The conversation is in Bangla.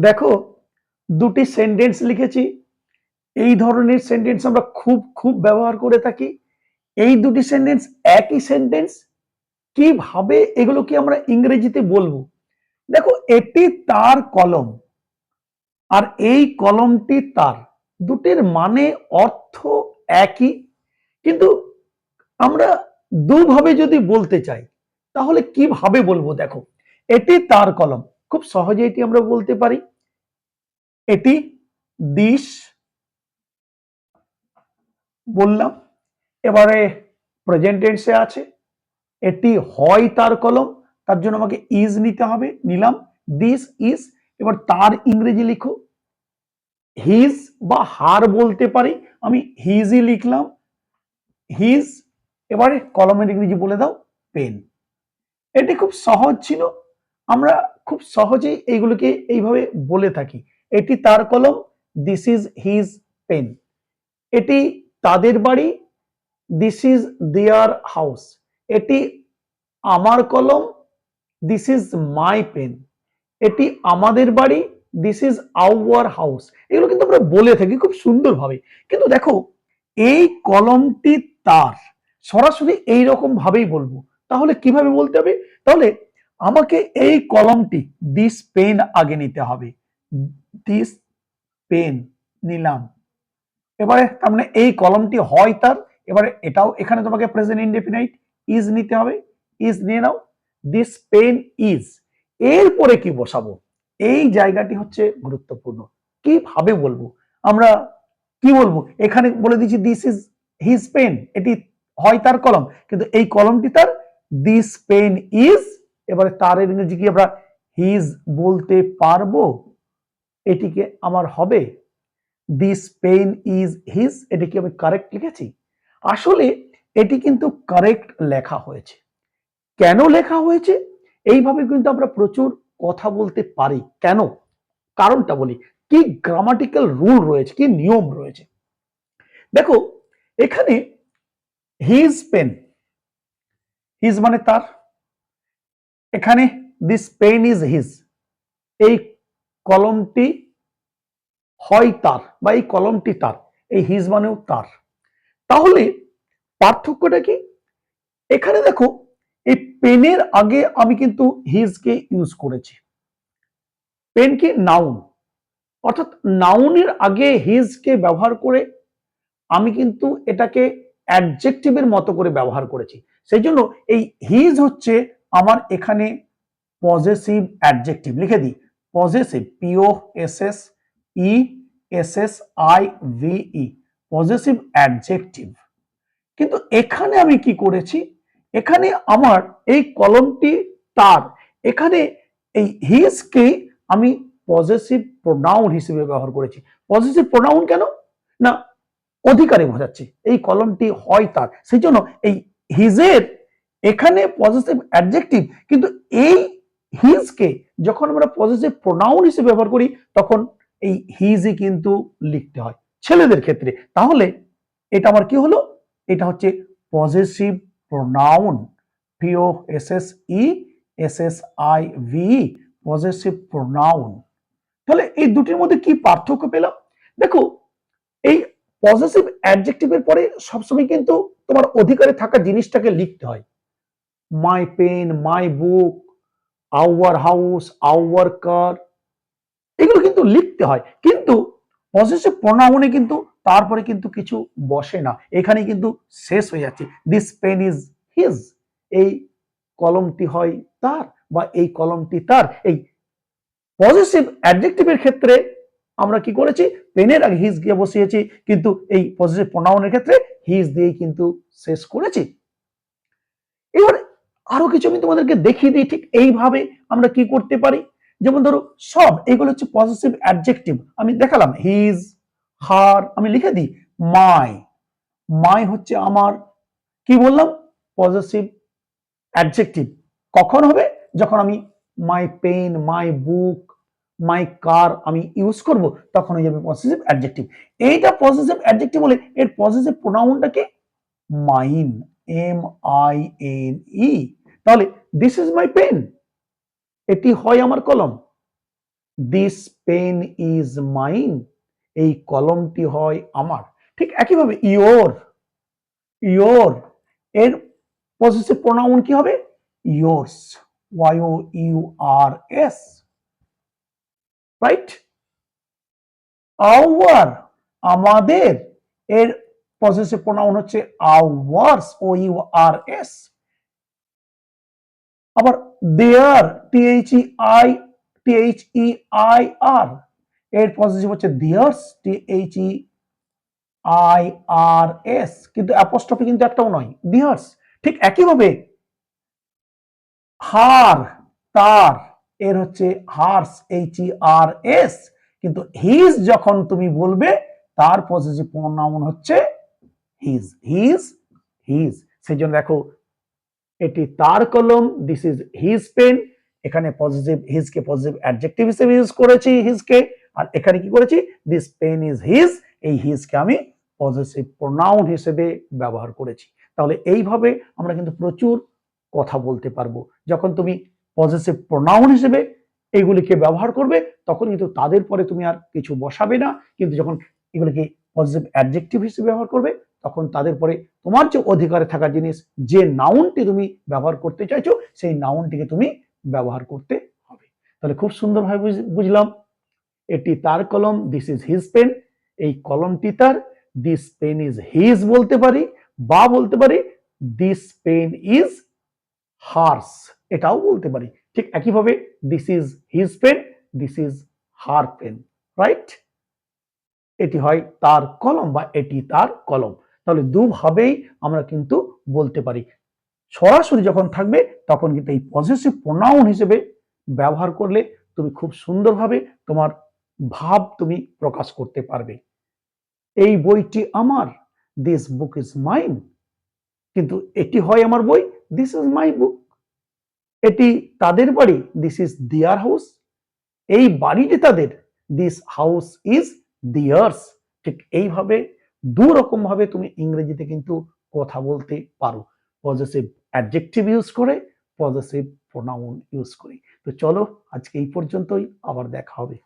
দেখো, দুটি সেন্টেন্স লিখেছি। এই ধরনের সেন্টেন্স আমরা খুব খুব ব্যবহার করে থাকি। এই দুটি সেন্টেন্স একই সেন্টেন্স কীভাবে এগুলোকে আমরা ইংরেজিতে বলব? দেখো, এটি তার কলম। আর এই কলমটি তার। দুটির মানে অর্থ একই। কিন্তু আমরা দুভাবে যদি বলতে চাই, তাহলে কীভাবে বলব দেখো? এটি তার কলম। খুব সহজে এটি আমরা বলতে পারি। এটি দিশ বললাম। এবারে প্রেজেন্ট টেন্সে আছে। এটি হয় তার কলম, তার জন্য আমাকে ইজ নিতে হবে, নিলাম। দিস ইজ এবার তার ইংরেজি লিখো। হিজ বা হার বলতে পারি, আমি হিজই লিখলাম। হিজ এবারে কলমের ইংরেজি বলে দাও পেন এটি খুব সহজ ছিল। আমরা খুব সহজেই এইগুলোকে এইভাবে বলে থাকি। এটি তার কলম দিস ইজ হিজ পেন এটি তাদের বাড়ি দিস ইজ দেয়ার হাউস এটি আমার কলম দিস ইজ মাই পেন এটি আমাদের বাড়ি দিস ইজ আওয়ার হাউস এগুলো কিন্তু আমরা বলে থাকি খুব সুন্দরভাবে। কিন্তু দেখো, এই কলমটি তার। সরাসরি এই রকম ভাবেই বলব। তাহলে কীভাবে বলতে হবে? তাহলে আমাকে এই কলমটি দিস পেন আগে নিতে হবে। দিস পেন নিলাম। এবারে তার মানে এই কলমটি হয় তার, এবারে এটাও এখানে তোমাকে প্রেজেন্ট ইনডেফিনাইট ইজ নিতে হবে। ইজ নিয়ে নাও। দিস পেন ইজ এরপরে কি বসাবো? এই জায়গাটি হচ্ছে গুরুত্বপূর্ণ। কীভাবে বলব? আমরা কি বলব? এখানে বলে দিচ্ছি দিস ইজ হিজ পেন এটি হয় তার কলম। কিন্তু এই কলমটি তার দিস পেন ইজ এবারে তার ইংরেজি কি আমরা হিজ বলতে পারব? এটিকে আমার হবে দিস পেন ইজ হিজ এটি কি আমি কারেক্ট লিখেছি। আসলে এটি কিন্তু কারেক্ট লেখা হয়েছে। কেন লেখা হয়েছে? এইভাবে কিন্তু আমরা প্রচুর কথা বলতে পারি। কেন? কারণটা বলি, কি গ্রামাটিক্যাল রুল রয়েছে, কি নিয়ম রয়েছে। দেখো, এখানে হিজ পেন হিজ মানে তার এখানে দিস পেন ইজ হিজ এই কলমটি হয় তার বা এই কলমটি তার, এই হিজ মানেও তার। তাহলে পার্থক্যটা কি? এখানে দেখো, এই পেনের আগে আমি কিন্তু হিজকে ইউজ করেছি। পেন কি? নাউন অর্থাৎ নাউনের আগে হিজকে ব্যবহার করে আমি কিন্তু এটাকে অ্যাডজেক্টিভের মতো করে ব্যবহার করেছি। সেই জন্য এই হিজ হচ্ছে আমার এখানে পজেসিভ অ্যাডজেক্টিভ লিখে দিই। Possessive P O S S E S S I V E possessive adjective কিন্তু এখানে আমি কি করেছি? এখানে আমার এই কলমটি তার। এখানে এই হিজকে আমি পজেসিভ প্রোনাউন হিসেবে ব্যবহার করেছি। পজেসিভ প্রোনাউন কেন? না, অধিকারে বোঝাচ্ছি। এই কলমটি হয় তার। সেই জন্য এই হিজের এখানে পজিটিভ অ্যাডজেক্টিভ কিন্তু এই হিজকে যখন আমরা পজিটিভ প্রোনাউন হিসেবে ব্যবহার করি, তখন এই হিজই কিন্তু লিখতে হয় ছেলেদের ক্ষেত্রে। তাহলে এটা আমার কি হলো? এটা হচ্ছে positive pronoun P O S S E S S I V positive pronoun তাহলে এই দুটির মধ্যে কি পার্থক্য পেলাম? দেখো, এই পজিটিভ অ্যাডজেক্টিভের পরে সবসময় কিন্তু তোমার অধিকারে থাকা জিনিসটাকে লিখতে হয়। My pen my book our house our car এগুলো কিন্তু লিখতে হয়। কিন্তু পজিটিভ প্রোনাউনে কিন্তু তারপরে কিন্তু কিছু বসে না। এখানে কিন্তু শেষ হয়ে যাচ্ছে। দিস পেন ইজ হিজ এই কলমটি হয় তার বা এই কলমটি তার। এই পজিটিভ অ্যাডজেক্টিভের ক্ষেত্রে আমরা কি করেছি? পেনের আগে হিজ গিয়ে বসিয়েছি। কিন্তু এই পজিটিভ প্রোনাউনের ক্ষেত্রে হিজ দিয়েই কিন্তু শেষ করেছি। এবার আরও কিছু আমি তোমাদেরকে দেখিয়ে দিই, ঠিক এইভাবে আমরা কি করতে পারি? যেমন ধরো, সব, এগুলো হচ্ছে পজিটিভ অ্যাডজেক্টিভ আমি দেখালাম হিজ হার আমি লিখে দিই মাই মাই হচ্ছে আমার। কি বললাম? পজিটিভ অ্যাডজেক্টিভ কখন হবে? যখন আমি মাই পেন মাই বুক মাই কার আমি ইউজ করব, তখন হয়ে যাবে পজিটিভ অ্যাডজেক্টিভ এইটা পজিটিভ অ্যাডজেক্টিভ বলে এর positive প্রোনাউনটাকে mine M I N E তাহলে দিস ইজ মাই পেন এটি হয় আমার কলম। দিস পেন ইজ মাইন এই কলমটি হয় আমার। ঠিক একইভাবে ইয়োর ইয়োর এর পজিটিভ প্রোনাউন কি হবে? Yours Y O U R S right our আমাদের, এর পজিটিভ প্রোনাউন হচ্ছে ours O U R S আবার their T H E I T H E I R এর পজিটিভ হচ্ছে theirs T H E I R S কিন্তু অ্যাপোস্ট্রফি কিন্তু একটাও নয় দিয়ার্স ঠিক একইভাবে হার তার, এর হচ্ছে hers H E R S কিন্তু হিজ যখন তুমি বলবে, তার পজিটিভ প্রোনাউন হচ্ছে হিজ হিজ হিজ সেই জন্য দেখো, এটি তার কলম দিস ইজ হিজ পেন এখানে পজিটিভ হিজকে পজিটিভ অ্যাডজেক্টিভ হিসেবে ইউজ করেছি হিজকে আর এখানে কি করেছি? দিস পেন ইজ হিজ এই হিজকে আমি পজিটিভ প্রোনাউন হিসেবে ব্যবহার করেছি। তাহলে এইভাবে আমরা কিন্তু প্রচুর কথা বলতে পারব। যখন তুমি পজিটিভ প্রোনাউন হিসেবে এগুলিকে ব্যবহার করবে, তখন কিন্তু তাদের পরে তুমি আর কিছু বসাবে না। কিন্তু যখন এগুলিকে পজিটিভ অ্যাডজেক্টিভ হিসেবে ব্যবহার করবে, তখন তাদের পরে তোমার যে অধিকারে থাকা জিনিস, যে নাউনটি তুমি ব্যবহার করতে চাইছো, সেই নাউনটিকে তুমি ব্যবহার করতে হবে। তাহলে খুব সুন্দরভাবে বুঝ- বুঝলাম। এটি তার কলম দিস ইজ হিজ পেন এই কলমটি তার দিস পেন ইজ হিজ বলতে পারি, বা বলতে পারি দিস পেন ইজ হার্স এটাও বলতে পারি। ঠিক একইভাবে this is his pen this is her pen right এটি হয় তার কলম বা এটি তার কলম। তাহলে দুভাবেই আমরা কিন্তু বলতে পারি। সরাসরি যখন থাকবে, তখন কিন্তু এই পজিটিভ প্রোনাউন হিসেবে ব্যবহার করলে তুমি খুব সুন্দরভাবে তোমার ভাব তুমি প্রকাশ করতে পারবে। এই বইটি আমার দিস বুক ইজ মাইন কিন্তু এটি হয় আমার বই দিস ইজ মাই বুক এটি তাদের বাড়ি দিস ইজ দিয়ার হাউস এই বাড়িটি তাদের দিস হাউস ইজ দিয়ার্স ঠিক এইভাবে দু রকম ভাবে তুমি ইংরেজিতে কিন্তু কথা বলতে পারো। পজিটিভ অ্যাডজেক্টিভ ইউজ করে পজিটিভ প্রোনাউন ইউজ করে। তো চলো আজকে এই পর্যন্তই, আবার দেখা হবে।